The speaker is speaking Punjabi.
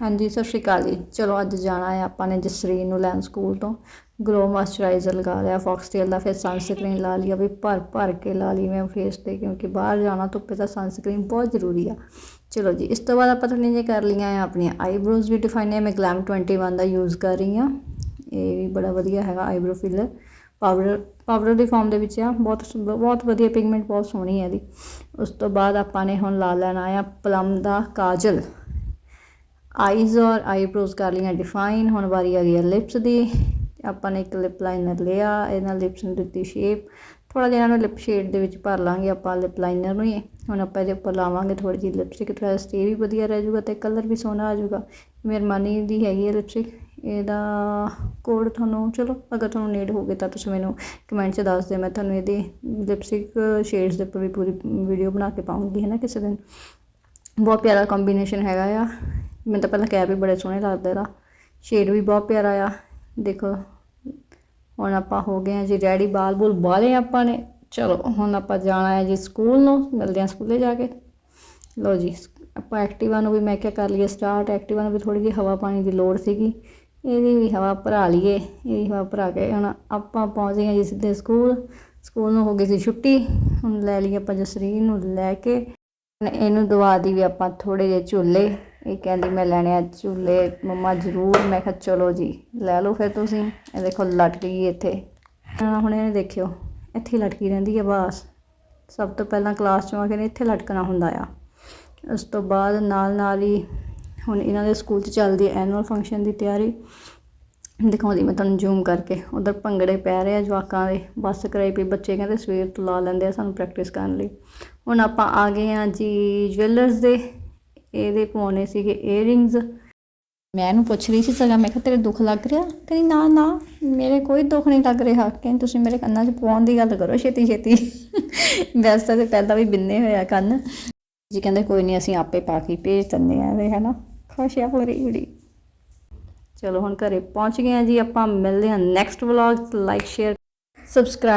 ਹਾਂਜੀ, ਸਤਿ ਸ਼੍ਰੀ ਅਕਾਲ ਜੀ। ਚਲੋ, ਅੱਜ ਜਾਣਾ ਹੈ ਆਪਾਂ ਨੇ ਜਸਰੀਨ ਨੂੰ ਲੈਣ ਸਕੂਲ ਤੋਂ। ਗਲੋ ਮਾਇਸਚਰਾਈਜ਼ਰ ਲਗਾ ਲਿਆ, ਫੌਕਸਟੇਲ ਦਾ ਫਿਰ ਸਨਸਕ੍ਰੀਨ ਲਾ ਲਈ ਵੀ ਭਰ ਭਰ ਕੇ ਲਾ ਲਈ ਮੈਂ ਫੇਸ ਤੇ ਕਿਉਂਕਿ ਬਾਹਰ ਜਾਣਾ ਧੁੱਪੇ ਤਾਂ ਸਨਸਕ੍ਰੀਨ ਬਹੁਤ ਜ਼ਰੂਰੀ ਆ। ਚਲੋ ਜੀ, ਇਸ ਤੋਂ ਬਾਅਦ ਆਪਾਂ ਥੋੜ੍ਹੀਆਂ ਜਿਹੀਆਂ ਕਰ ਲਈਆਂ ਆ ਆਪਣੀਆਂ ਆਈਬ੍ਰੋਜ਼ ਵੀ ਡਿਫਾਈਨ ਹੈ ਮੈਂ ਗਲੈਮ 21 ਦਾ ਯੂਜ਼ ਕਰ ਰਹੀ ਹਾਂ। ਇਹ ਵੀ ਬੜਾ ਵਧੀਆ ਹੈਗਾ ਆਈਬ੍ਰੋ ਫਿਲਰ ਪਾਊਡਰ ਪਾਊਡਰ ਦੀ ਫਾਰਮ ਦੇ ਵਿੱਚ ਆ, ਬਹੁਤ ਬਹੁਤ ਵਧੀਆ ਪਿਗਮੈਂਟ ਬਹੁਤ ਸੋਹਣੀ ਹੈ ਇਹਦੀ। ਉਸ ਤੋਂ ਬਾਅਦ ਆਪਾਂ ਨੇ ਹੁਣ ਲਾ ਲੈਣਾ ਆ ਪਲਮ ਦਾ ਕਾਜਲ। ਆਈਜ਼ ਔਰ ਆਈਬ੍ਰੋਜ਼ ਕਰ ਲਈਆਂ ਡਿਫਾਈਨ ਹੁਣ ਵਾਰੀ ਆ ਗਈ ਹੈ ਲਿਪਸ ਦੀ। ਆਪਾਂ ਨੇ ਇੱਕ ਲਿਪ ਲਾਈਨਰ ਲਿਆ, ਇਹਨਾਂ ਲਿਪਸ ਨੂੰ ਦਿੱਤੀ ਸ਼ੇਪ ਥੋੜਾ ਜਿਹਾ ਇਹਨੂੰ ਲਿਪ ਸ਼ੇਡ ਦੇ ਵਿੱਚ ਭਰ ਲਾਂਗੇ ਆਪਾਂ ਲਿਪ ਲਾਈਨਰ ਨੂੰ ਹੀ। ਹੁਣ ਆਪਾਂ ਇਹਦੇ ਉੱਪਰ ਲਾਵਾਂਗੇ ਥੋੜੀ ਜਿਹੀ ਲਿਪਸਟਿਕ ਥੋੜਾ ਸਟੇ ਵੀ ਵਧੀਆ ਰਹਿ ਜਾਊਗਾ ਤੇ ਕਲਰ ਵੀ ਸੋਹਣਾ ਆ ਜਾਊਗਾ। ਮਿਹਰਬਾਨੀ ਦੀ ਹੈਗੀ ਹੈ ਲਿਪਸਟਿਕ ਇਹਦਾ ਕੋਡ ਤੁਹਾਨੂੰ, ਚਲੋ, ਅਗਰ ਤੁਹਾਨੂੰ ਨੀਡ ਹੋਵੇ ਤਾਂ ਤੁਸੀਂ ਮੈਨੂੰ ਕਮੈਂਟ 'ਚ ਦੱਸ ਦਿਓ। ਮੈਂ ਤੁਹਾਨੂੰ ਇਹਦੀ ਲਿਪਸਟਿਕ ਸ਼ੇਡਸ ਦੇ ਉੱਪਰ ਵੀ ਪੂਰੀ ਵੀਡੀਓ ਬਣਾ ਕੇ ਪਾਉਂਗੀ ਹੈ ਨਾ ਕਿਸੇ ਦਿਨ। ਬਹੁਤ ਪਿਆਰਾ ਕੰਬੀਨੇਸ਼ਨ ਹੈਗਾ ਆ। ਮੈਨੂੰ ਤਾਂ ਪਹਿਲਾਂ ਕੈਪ ਵੀ ਬੜੇ ਸੋਹਣੇ ਲੱਗਦੇ ਇਹਦਾ। ਸ਼ੇਡ ਵੀ ਬਹੁਤ ਪਿਆਰਾ ਆ। ਦੇਖੋ, ਹੁਣ ਆਪਾਂ ਹੋ ਗਏ ਆ ਜੀ ਰੈਡੀ, ਬਾਲ ਬੁਲ ਬਾਲੇ ਆਪਾਂ ਨੇ। ਚਲੋ, ਹੁਣ ਆਪਾਂ ਜਾਣਾ ਹੈ ਜੀ ਸਕੂਲ ਨੂੰ, ਮਿਲਦੇ ਆ ਸਕੂਲੇ ਜਾ ਕੇ। ਲਓ ਜੀ, ਆਪਾਂ ਐਕਟਿਵਾ ਨੂੰ ਵੀ ਮੈਂ ਕਿਹਾ ਕਰ ਲਈਏ ਸਟਾਰਟ ਐਕਟਿਵਾ ਨੂੰ ਵੀ ਥੋੜੀ ਜਿਹੀ ਹਵਾ ਪਾਣੀ ਦੀ ਲੋੜ ਸੀਗੀ। ਇਹਦੀ ਵੀ ਹਵਾ ਭਰਾ ਲਈਏ, ਇਹਦੀ ਹਵਾ ਭਰਾ ਕੇ ਹੁਣ ਆਪਾਂ ਪਹੁੰਚ ਗਏ ਹਾਂ ਜੀ ਸਿੱਧੇ ਸਕੂਲ। ਸਕੂਲ ਨੂੰ ਹੋ ਗਈ ਸੀ ਛੁੱਟੀ, ਹੁਣ ਲੈ ਲਈ ਆਪਾਂ ਜਸਰੀਨ ਨੂੰ ਲੈ ਕੇ। ਇਹਨੂੰ ਦਵਾ ਦੀ ਵੀ ਆਪਾਂ ਥੋੜੇ ਜਿਹੇ ਝੂਲੇ। ਇਹ ਕਹਿੰਦੀ ਮੈਂ ਲੈਣੇ ਆ ਝੂਲੇ ਮੰਮਾ ਜ਼ਰੂਰ, ਮੈਂ ਕਿਹਾ ਚਲੋ ਜੀ, ਲੈ ਲਓ ਫਿਰ ਤੁਸੀਂ। ਇਹ ਦੇਖੋ ਲਟਕ ਗਈ ਇੱਥੇ। ਹੁਣ ਇਹਨੇ ਦੇਖਿਓ, ਇੱਥੇ ਲਟਕੀ ਰਹਿੰਦੀ ਹੈ ਬਸ। ਸਭ ਤੋਂ ਪਹਿਲਾਂ ਕਲਾਸ ਚੋਂ ਆ ਕੇ ਇੱਥੇ ਲਟਕਣਾ ਹੁੰਦਾ ਆ। ਉਸ ਤੋਂ ਬਾਅਦ ਨਾਲ ਨਾਲ ਹੀ ਹੁਣ ਇਹਨਾਂ ਦੇ ਸਕੂਲ 'ਚ ਚੱਲਦੀ ਹੈ ਐਨੂਅਲ ਫੰਕਸ਼ਨ ਦੀ ਤਿਆਰੀ। ਦਿਖਾਉਂਦੀ ਮੈਂ ਤੁਹਾਨੂੰ ਜ਼ੂਮ ਕਰਕੇ। ਉਧਰ ਭੰਗੜੇ ਪੈ ਰਹੇ ਆ ਜਵਾਕਾਂ ਦੇ। ਬੱਸ ਕਰਾਈ ਪਈ, ਬੱਚੇ ਕਹਿੰਦੇ ਸਵੇਰ ਤੋਂ ਲਾ ਲੈਂਦੇ ਆ ਸਾਨੂੰ ਪ੍ਰੈਕਟਿਸ ਕਰਨ ਲਈ। ਹੁਣ ਆਪਾਂ ਆ ਗਏ ਆ ਜੀ ਜਵੈਲਰਸ ਦੇ। ਇਹਦੇ ਪਾਉਣੇ ਸੀਗੇ ਏਅਰਿੰਗਸ ਮੈਂ ਇਹਨੂੰ ਪੁੱਛ ਰਹੀ ਸੀ ਸਗਾ, ਮੈਂ ਕਿਹਾ, ਤੇਰੇ ਦੁੱਖ ਲੱਗ ਰਿਹਾ? ਕਹਿੰਦੀ, ਨਾ ਨਾ, ਮੇਰੇ ਕੋਈ ਦੁੱਖ ਨਹੀਂ ਲੱਗ ਰਿਹਾ। ਕਹਿੰਦੀ, ਤੁਸੀਂ ਮੇਰੇ ਕੰਨਾਂ 'ਚ ਪਾਉਣ ਦੀ ਗੱਲ ਕਰੋ ਛੇਤੀ ਛੇਤੀ। ਵੈਸੇ ਤਾਂ ਪਹਿਲਾਂ ਵੀ ਬਿੰਨੇ ਹੋਇਆ ਕੰਨ। ਜੀ ਕਹਿੰਦੇ, ਕੋਈ ਨਹੀਂ, ਅਸੀਂ ਆਪੇ ਪਾ ਕੇ ਭੇਜ ਦਿੰਦੇ ਆ ਇਹ ਹੈ ਨਾ ਖੁਸ਼ ਆ ਪੂਰੀ ਬੜੀ ਚਲੋ, ਹੁਣ ਘਰੇ ਪਹੁੰਚ ਗਏ ਆ ਜੀ ਆਪਾਂ। ਮਿਲਦੇ ਹਾਂ next vlog like share subscribe